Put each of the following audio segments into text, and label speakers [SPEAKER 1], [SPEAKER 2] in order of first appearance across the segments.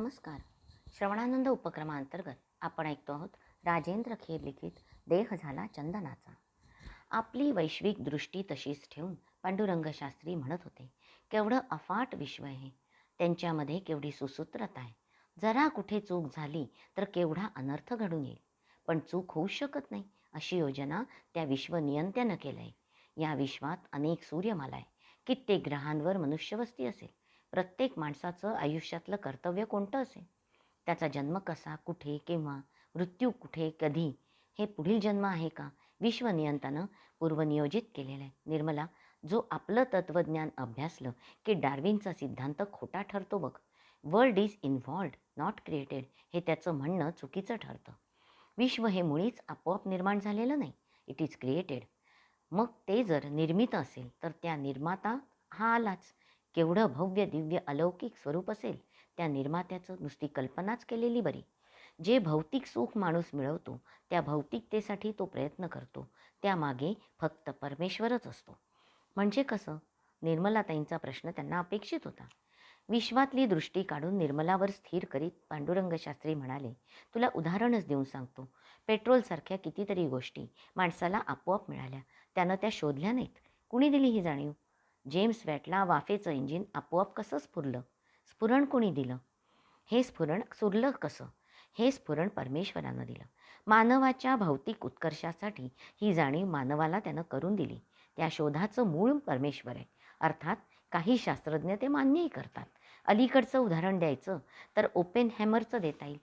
[SPEAKER 1] नमस्कार. श्रवणानंद उपक्रमांतर्गत आपण ऐकतो आहोत राजेंद्र खेर लिखित देह झाला चंदनाचा. आपली वैश्विक दृष्टी तशीच ठेवून पांडुरंगशास्त्री म्हणत होते केवढं अफाट विश्व आहे. त्यांच्यामध्ये केवढी सुसूत्रता आहे. जरा कुठे चूक झाली तर केवढा अनर्थ घडून येईल. पण चूक होऊ शकत नाही अशी योजना त्या विश्वनियंत्यानं केलं आहे या विश्वात अनेक सूर्यमाला आहे कित्येक ग्रहांवर मनुष्यवस्ती असेल. प्रत्येक माणसाचं आयुष्यातलं कर्तव्य कोणतं असेल? त्याचा जन्म कसा कुठे केव्हा मृत्यू कुठे कधी हे पुढील जन्म आहे का? विश्वनियंतानं पूर्वनियोजित केलेलं आहे. निर्मला जो आपलं तत्त्वज्ञान अभ्यासलं की डार्विनचा सिद्धांत खोटा ठरतो बघ. World is involved not created हे त्याचं म्हणणं चुकीचं ठरतं. विश्व हे मुळीच आपोआप निर्माण झालेलं नाही इट इज क्रिएटेड. मग ते जर निर्मित असेल तर त्या निर्माता हा आलाच. केवढं भव्य दिव्य अलौकिक स्वरूप असेल त्या निर्मात्याचं नुसती कल्पनाच केलेली बरी. जे भौतिक सुख माणूस मिळवतो त्या भौतिकतेसाठी तो प्रयत्न करतो. त्यामागे फक्त परमेश्वरच असतो. म्हणजे कसं? निर्मलाताईंचा प्रश्न त्यांना अपेक्षित होता. विश्वातली दृष्टी काढून निर्मलावर स्थिर करीत पांडुरंगशास्त्री म्हणाले तुला उदाहरणच देऊन सांगतो. पेट्रोलसारख्या कितीतरी गोष्टी माणसाला आपोआप मिळाल्या. त्यानं त्या शोधल्या नाहीत. कुणी दिली ही जाणीव? जेम्स वॅटला वाफेचं इंजिन आपोआप कसं स्फुरलं? स्फुरण कोणी दिलं? हे स्फुरण सुरलं कसं? हे स्फुरण परमेश्वरानं दिलं. मानवाच्या भौतिक उत्कर्षासाठी ही जाणीव मानवाला त्यानं करून दिली. त्या शोधाचं मूळ परमेश्वर आहे. अर्थात काही शास्त्रज्ञ ते मान्यही करतात. अलीकडचं उदाहरण द्यायचं तर ओपेन हॅमरचं देता येईल.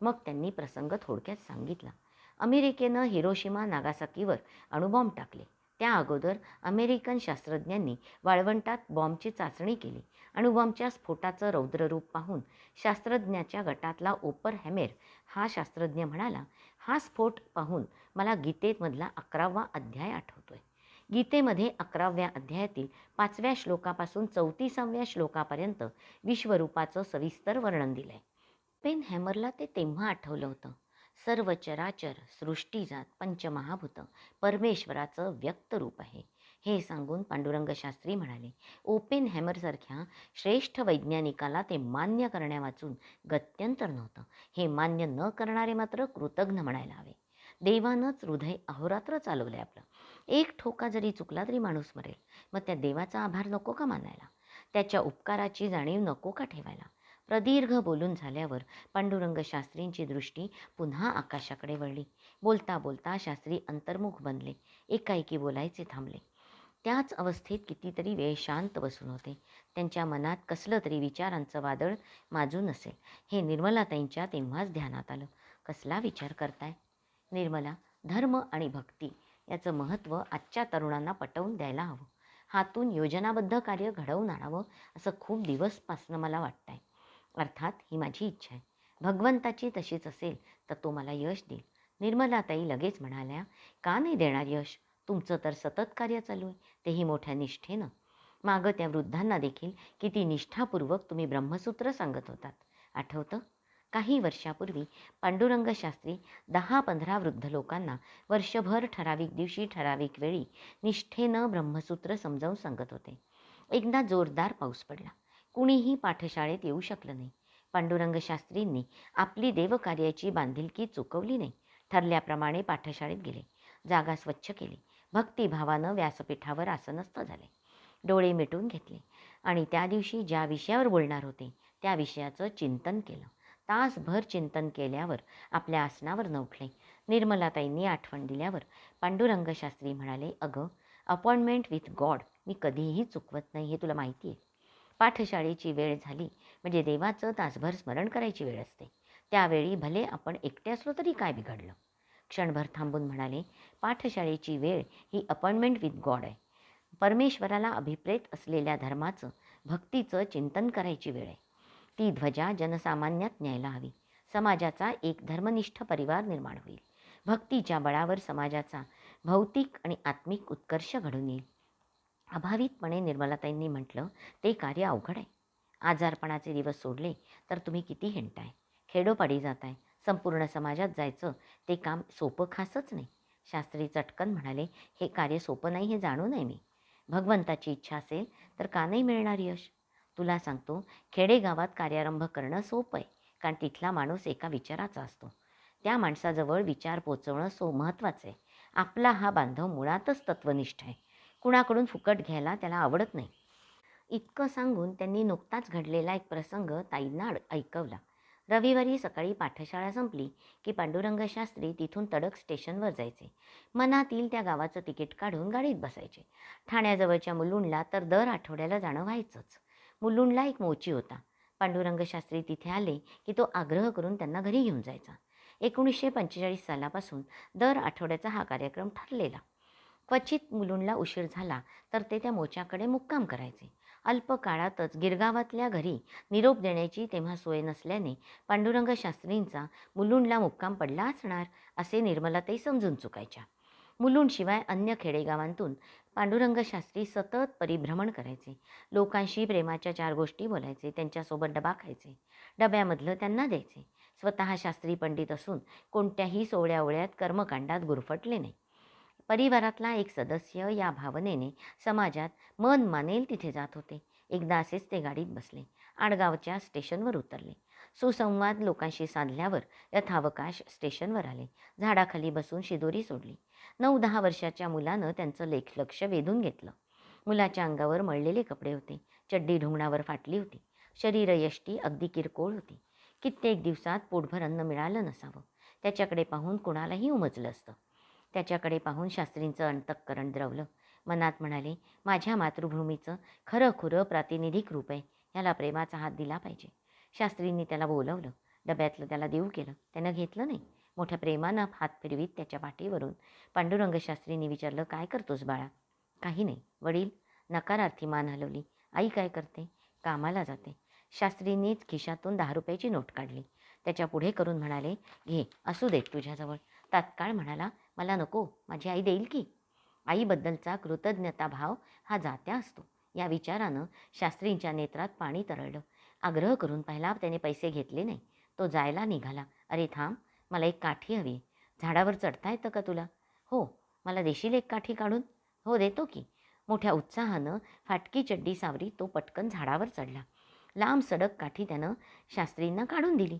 [SPEAKER 1] मग त्यांनी प्रसंग थोडक्यात सांगितला. अमेरिकेनं हिरोशिमा नागासाकीवर अणुबॉम्ब टाकले. त्या अगोदर अमेरिकन शास्त्रज्ञांनी वाळवंटात बॉम्बची चाचणी केली अणुबॉम्बच्या स्फोटाचं रौद्ररूप पाहून शास्त्रज्ञाच्या गटातला ओपर हॅमेर हा शास्त्रज्ञ म्हणाला हा स्फोट पाहून मला गीतेमधला अकरावा अध्याय आठवतोय. गीतेमध्ये अकराव्या अध्यायातील पाचव्या श्लोकापासून चौतीसाव्या श्लोकापर्यंत विश्वरूपाचं सविस्तर वर्णन दिलं आहे पेन हॅमरला ते तेव्हा आठवलं होतं. सर्व चराचर सृष्टीजात पंचमहाभूत. परमेश्वराचं व्यक्त रूप आहे. हे सांगून पांडुरंग शास्त्री म्हणाले ओपेन हॅमरसारख्या श्रेष्ठ वैज्ञानिकाला ते मान्य करण्यावाचून गत्यंतर नव्हतं. हे मान्य न करणारे मात्र कृतज्ञ म्हणायला हवे. देवानंच हृदय अहोरात्र चालवलं आपलं. एक ठोका जरी चुकला तरी माणूस मरेल. मग त्या देवाचा आभार नको का मानायला? त्याच्या उपकाराची जाणीव नको का ठेवायला? प्रदीर्घ बोलून झाल्यावर पांडुरंग शास्त्रींची दृष्टी पुन्हा आकाशाकडे वळली. बोलता बोलता शास्त्री अंतर्मुख बनले. एकाएकी बोलायचे थांबले. त्याच अवस्थेत कितीतरी वेळ शांत बसून होते. त्यांच्या मनात कसलं तरी विचारांचं वादळ माजून असेल. हे निर्मलाताईंच्या तेव्हाच ध्यानात आलं. कसला विचार करताय? निर्मला धर्म आणि भक्ती याचं महत्त्व आजच्या तरुणांना पटवून द्यायला हवं. हातून योजनाबद्ध कार्य घडवून आणावं असं खूप दिवसपासनं मला वाटतंय. आहे अर्थात ही माझी इच्छा आहे. भगवंताची तशीच असेल तर तो मला यश देईल. निर्मलाताई लगेच म्हणाल्या का नाही देणार यश? तुमचं तर सतत कार्य चालू आहे. तेही मोठ्या निष्ठेनं. मागं त्या वृद्धांना देखील किती निष्ठापूर्वक तुम्ही ब्रह्मसूत्र सांगत होतात. आठवतं? काही वर्षापूर्वी पांडुरंग शास्त्री दहा पंधरा वृद्ध लोकांना वर्षभर ठराविक दिवशी ठराविक वेळी निष्ठेनं ब्रह्मसूत्र समजावून सांगत होते. एकदा जोरदार पाऊस पडला. कुणीही पाठशाळेत येऊ शकलं नाही. पांडुरंग शास्त्रींनी आपली देवकार्याची बांधिलकी चुकवली नाही. ठरल्याप्रमाणे पाठशाळेत गेले. जागा स्वच्छ केली. भक्तिभावानं व्यासपीठावर आसनस्थ झाले. डोळे मिटून घेतले. आणि त्या दिवशी ज्या विषयावर बोलणार होते त्या विषयाचं चिंतन केलं. तासभर चिंतन केल्यावर आपल्या आसनावर न उठले निर्मलाताईंनी आठवण दिल्यावर पांडुरंग शास्त्री म्हणाले अगं अपॉइंटमेंट विथ गॉड मी कधीही चुकवत नाही हे तुला माहिती आहे पाठशाळेची वेळ झाली. म्हणजे देवाचं तासभर स्मरण करायची वेळ असते. त्यावेळी भले आपण एकटे असलो तरी काय बिघडलं? क्षणभर थांबून म्हणाले पाठशाळेची वेळ ही अपॉइंटमेंट विथ गॉड आहे. परमेश्वराला अभिप्रेत असलेल्या धर्माचं भक्तीचं चिंतन करायची वेळ आहे. ती ध्वजा जनसामान्यात न्यायला हवी. समाजाचा एक धर्मनिष्ठ परिवार निर्माण होईल. भक्तीच्या बळावर समाजाचा भौतिक आणि आत्मिक उत्कर्ष घडून येईल. अभावितपणे निर्मलाताईंनी म्हटलं ते कार्य अवघड आहे. आजारपणाचे दिवस सोडले तर तुम्ही किती हिंडताय खेडोपाडी जाताय संपूर्ण समाजात जायचं ते काम सोपं खासच नाही. शास्त्री चटकन म्हणाले हे कार्य सोपं नाही हे जाणू नये मी. भगवंताची इच्छा असेल तर का नाही मिळणार यश? तुला सांगतो खेडेगावात कार्यारंभ करणं सोपं आहे कारण तिथला माणूस एका विचाराचा असतो. त्या माणसाजवळ विचार पोचवणं सो महत्त्वाचं आहे. आपला हा बांधव मुळातच तत्वनिष्ठ आहे. कुणाकडून फुकट घ्यायला त्याला आवडत नाही. इतकं सांगून त्यांनी नुकताच घडलेला एक प्रसंग ताईंना ऐकवला. रविवारी सकाळी पाठशाळा संपली की पांडुरंग शास्त्री तिथून तडक स्टेशनवर जायचे. मनातील त्या गावाचं तिकीट काढून गाडीत बसायचे. ठाण्याजवळच्या मुलुंडला तर दर आठवड्याला जाणं व्हायचंच. मुलुंडला एक मोची होता. पांडुरंग शास्त्री तिथे आले की तो आग्रह करून त्यांना घरी घेऊन जायचा. एकोणीसशे पंचेचाळीस सालापासून दर आठवड्याचा हा कार्यक्रम ठरलेला. क्वचित मुलुंडला उशीर झाला तर ते त्या मोच्याकडे मुक्काम करायचे. अल्प काळातच गिरगावातल्या घरी निरोप देण्याची तेव्हा सोय नसल्याने पांडुरंग शास्त्रींचा मुलुंडला मुक्काम पडला असणार असे निर्मलाताई समजून चुकायच्या. मुलुंडशिवाय अन्य खेडेगावांतून पांडुरंग शास्त्री सतत परिभ्रमण करायचे. लोकांशी प्रेमाच्या चार गोष्टी बोलायचे त्यांच्यासोबत डबा खायचे डब्यामधलं त्यांना द्यायचे. स्वतः शास्त्री पंडित असून कोणत्याही सोहळ्याओळ्यात कर्मकांडात गुरफटले नाही. परिवारातला एक सदस्य या भावनेने समाजात मन मानेल तिथे जात होते. एकदा असेच ते गाडीत बसले. आडगावच्या स्टेशनवर उतरले. सुसंवाद लोकांशी साधल्यावर यथावकाश स्टेशनवर आले. झाडाखाली बसून शिदोरी सोडली. नऊ दहा वर्षाच्या मुलानं त्यांचं लेख लक्ष वेधून घेतलं. मुलाच्या अंगावर मळलेले कपडे होते. चड्डी ढुंगणावर फाटली होती. शरीर यष्टी अगदी किरकोळ होती. कित्येक दिवसात पोटभर अन्न मिळालं नसावं. त्याच्याकडे पाहून कुणालाही उमजलं असतं. त्याच्याकडे पाहून शास्त्रींचं अंतःकरण द्रवलं. मनात म्हणाले माझ्या मातृभूमीचं खरं खुरं प्रातिनिधिक रूप आहे. ह्याला प्रेमाचा हात दिला पाहिजे. शास्त्रींनी त्याला बोलवलं. डब्यातलं त्याला देऊ केलं. त्यानं घेतलं नाही. मोठ्या प्रेमानं हात फिरवीत त्याच्या पाठीवरून पांडुरंग शास्त्रींनी विचारलं काय करतोस बाळा? काही नाही. वडील नकारार्थी मान हलवली. आई काय करते? कामाला जाते. शास्त्रींनीच खिशातून दहा रुपयाची नोट काढली. त्याच्या पुढे करून म्हणाले घे असू देत तुझ्याजवळ. तात्काळ म्हणाला मला नको माझी आई देईल की? आईबद्दलचा कृतज्ञता भाव हा जात्या असतो. या विचारानं शास्त्रींच्या नेत्रात पाणी तरळलं. आग्रह करून पहिला त्याने पैसे घेतले नाही. तो जायला निघाला. अरे थांब मला एक काठी हवी झाडावर चढता येतं का तुला? हो मला देशील एक काठी काढून? हो देतो की. मोठ्या उत्साहानं फाटकी चड्डी सावरी तो पटकन झाडावर चढला. लांब सडक काठी त्यानं शास्त्रींना काढून दिली.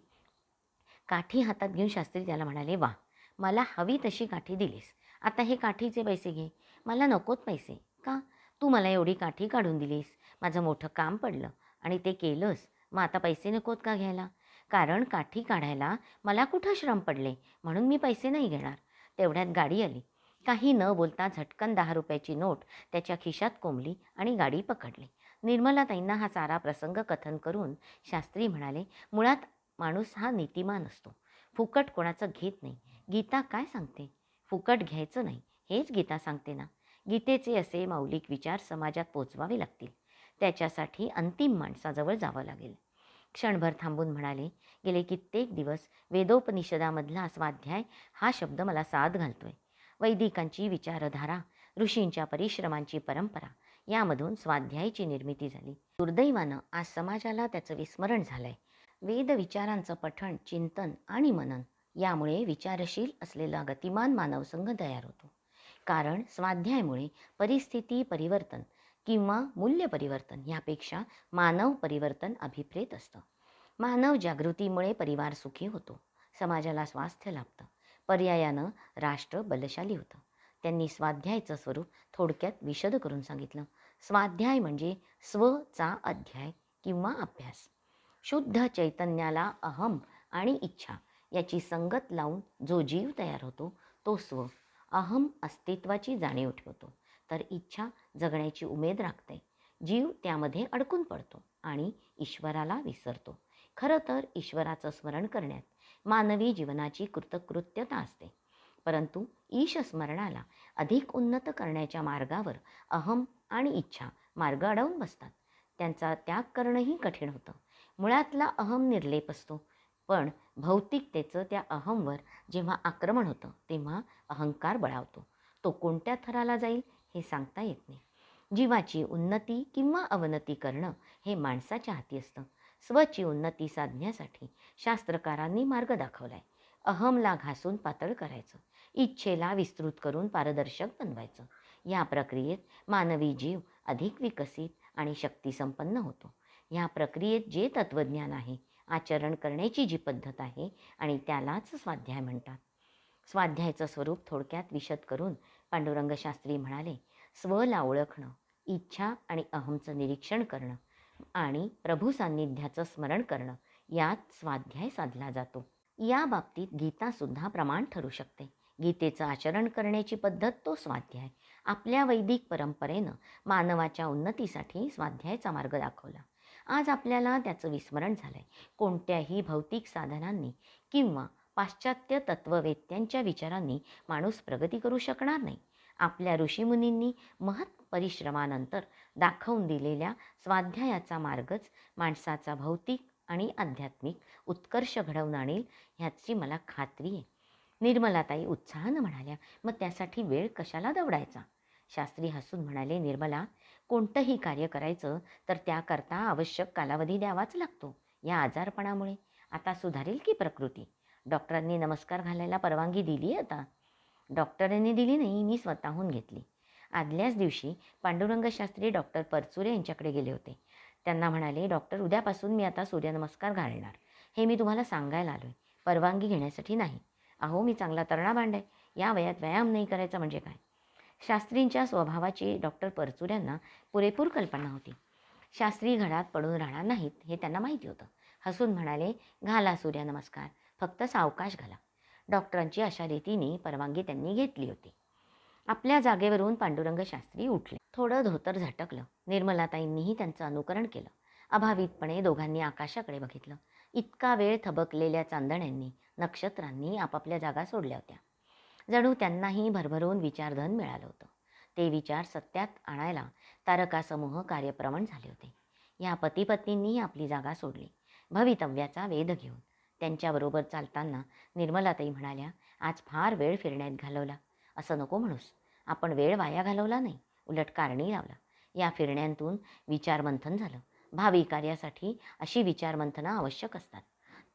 [SPEAKER 1] काठी हातात घेऊन शास्त्री त्याला म्हणाले वा मला हवी तशी काठी दिलीस. आता हे काठीचे पैसे घे. मला नकोत पैसे. का? तू मला एवढी काठी काढून दिलीस. माझं मोठं काम पडलं आणि ते केलंस. मग आता पैसे नकोत का घ्यायला? कारण काठी काढायला मला कुठं श्रम पडले? म्हणून मी पैसे नाही घेणार. तेवढ्यात गाडी आली. काही न बोलता झटकन दहा रुपयाची नोट त्याच्या खिशात कोंबली आणि गाडी पकडली. निर्मलाताईंना हा सारा प्रसंग कथन करून शास्त्री म्हणाले मुळात माणूस हा नीतिमान असतो. फुकट कोणाचं घेत नाही. गीता काय सांगते? फुकट घ्यायचं नाही हेच गीता सांगते ना. गीतेचे असे मौलिक विचार समाजात पोचवावे लागतील. त्याच्यासाठी अंतिम माणसाजवळ जावं लागेल. क्षणभर थांबून म्हणाले गेले कित्येक दिवस वेदोपनिषदामधला स्वाध्याय हा शब्द मला साथ घालतोय. वैदिकांची विचारधारा ऋषींच्या परिश्रमांची परंपरा यामधून स्वाध्यायची निर्मिती झाली. दुर्दैवानं आज समाजाला त्याचं विस्मरण झालंय. वेद विचारांचं पठण चिंतन आणि मनन यामुळे विचारशील असलेला गतिमान मानवसंघ तयार होतो. कारण स्वाध्यायमुळे परिस्थिती परिवर्तन किंवा मूल्य परिवर्तन यापेक्षा मानव परिवर्तन अभिप्रेत असतं. मानव जागृतीमुळे परिवार सुखी होतो. समाजाला स्वास्थ्य लाभतं. पर्यायानं राष्ट्र बलशाली होतं. त्यांनी स्वाध्यायचं स्वरूप थोडक्यात विशद करून सांगितलं. स्वाध्याय म्हणजे स्वचा अध्याय किंवा अभ्यास. शुद्ध चैतन्याला अहम आणि इच्छा. याची संगत लावून जो जीव तयार होतो तो स्व अहम अस्तित्वाची जाणीव ठेवतो. तर इच्छा जगण्याची उमेद राखते. जीव त्यामध्ये अडकून पडतो आणि ईश्वराला विसरतो. खरं तर ईश्वराचं स्मरण करण्यात मानवी जीवनाची कृतकृत्यता असते. परंतु ईश स्मरणाला अधिक उन्नत करण्याच्या मार्गावर अहम आणि इच्छा मार्ग अडवून बसतात. त्यांचा त्याग करणंही कठीण होतं. मुळातला अहम निर्लेप असतो. पण भौतिकतेचं त्या अहमवर जेव्हा आक्रमण होतं तेव्हा अहंकार बळावतो. तो कोणत्या थराला जाईल हे सांगता येत नाही. जीवाची उन्नती किंवा अवनती करणं हे माणसाच्या हाती असतं. स्वची उन्नती साधण्यासाठी शास्त्रकारांनी मार्ग दाखवलाय. अहमला घासून पातळ करायचं. इच्छेला विस्तृत करून पारदर्शक बनवायचं. या प्रक्रियेत मानवी जीव अधिक विकसित आणि शक्तिसंपन्न होतो. या प्रक्रियेत जे तत्त्वज्ञान आहे आचरण करण्याची जी पद्धत आहे आणि त्यालाच स्वाध्याय म्हणतात. स्वाध्यायाचं स्वरूप थोडक्यात विशद करून पांडुरंग शास्त्री म्हणाले स्वला ओळखणं इच्छा आणि अहमचं निरीक्षण करणं आणि प्रभू सान्निध्याचं स्मरण करणं यात स्वाध्याय साधला जातो. या बाबतीत गीतासुद्धा प्रमाण ठरू शकते. गीतेचं आचरण करण्याची पद्धत तो स्वाध्याय. आपल्या वैदिक परंपरेनं मानवाच्या उन्नतीसाठी स्वाध्यायाचा मार्ग दाखवला. आज आपल्याला त्याचं विस्मरण झालं आहे कोणत्याही भौतिक साधनांनी किंवा पाश्चात्य तत्ववेत्यांच्या विचारांनी माणूस प्रगती करू शकणार नाही. आपल्या ऋषीमुनींनी महत् परिश्रमानंतर दाखवून दिलेल्या स्वाध्यायाचा मार्गच माणसाचा भौतिक आणि आध्यात्मिक उत्कर्ष घडवून आणेल ह्याची मला खात्री आहे. निर्मलाताई उत्साहानं म्हणाल्या मग त्यासाठी वेळ कशाला दवडायचा? शास्त्री हसून म्हणाले निर्मला कोणतंही कार्य करायचं तर त्याकरता आवश्यक कालावधी द्यावाच लागतो या आजारपणामुळे. आता सुधारेल की प्रकृती? डॉक्टरांनी नमस्कार घालायला परवानगी दिली आता. डॉक्टरांनी दिली नाही मी स्वतःहून घेतली. आदल्याच दिवशी पांडुरंग शास्त्री डॉक्टर परचुरे यांच्याकडे गेले होते. त्यांना म्हणाले डॉक्टर उद्यापासून मी आता सूर्यनमस्कार घालणार. हे मी तुम्हाला सांगायला आलो आहे परवानगी घेण्यासाठी नाही. अहो मी चांगला तरणा आहे या वयात व्यायाम नाही करायचा म्हणजे काय? शास्त्रींच्या स्वभावाची डॉक्टर परचुऱ्यांना पुरेपूर कल्पना होती. शास्त्री घरात पडून राहणार नाहीत हे त्यांना माहिती होतं. हसून म्हणाले घाला सूर्यनमस्कार फक्त सावकाश घाला. डॉक्टरांची अशा रीतीने परवानगी त्यांनी घेतली होती. आपल्या जागेवरून पांडुरंग शास्त्री उठले. थोडं धोतर झटकलं. निर्मलाताईंनीही त्यांचं अनुकरण केलं. अभावितपणे दोघांनी आकाशाकडे बघितलं. इतका वेळ थबकलेल्या चांदण्यांनी नक्षत्रांनी आपापल्या जागा सोडल्या होत्या. जणू त्यांनाही भरभरून विचारधन मिळालं होतं. ते विचार सत्यात आणायला तारकासमूह कार्यप्रवण झाले होते. या पतीपत्नींनी आपली जागा सोडली. भवितव्याचा वेध घेऊन. त्यांच्याबरोबर चालताना निर्मलाताई म्हणाल्या आज फार वेळ फिरण्यात घालवला. असं नको म्हणूस. आपण वेळ वाया घालवला नाही. उलट कारणी लावला. या फिरण्यांतून विचारमंथन झालं. भावी कार्यासाठी अशी विचारमंथनं आवश्यक असतात.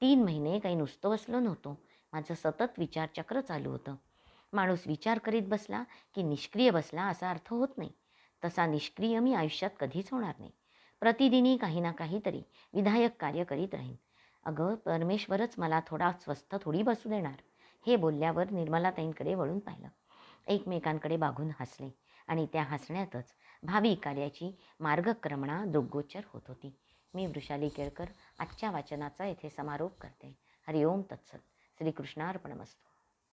[SPEAKER 1] तीन महिने काही नुसतं बसलो नव्हतो. माझं सतत विचारचक्र चालू होतं. माणूस विचार करीत बसला की निष्क्रिय बसला असा अर्थ होत नाही. तसा निष्क्रिय मी आयुष्यात कधीच होणार नाही. प्रतिदिनी काही ना काहीतरी विधायक कार्य करीत राहीन. अगं परमेश्वरच मला थोडा स्वस्थ थोडी बसू देणार. हे बोलल्यावर निर्मलाताईंकडे वळून पाहिलं. एकमेकांकडे बाघून हसले आणि त्या हसण्यातच भावी कार्याची मार्गक्रमणा दृग्गोचर होत होती. मी वृषाली केळकर आजच्या वाचनाचा येथे समारोप करते. हरिओम तत्सत. श्रीकृष्णार्पणमस्तू.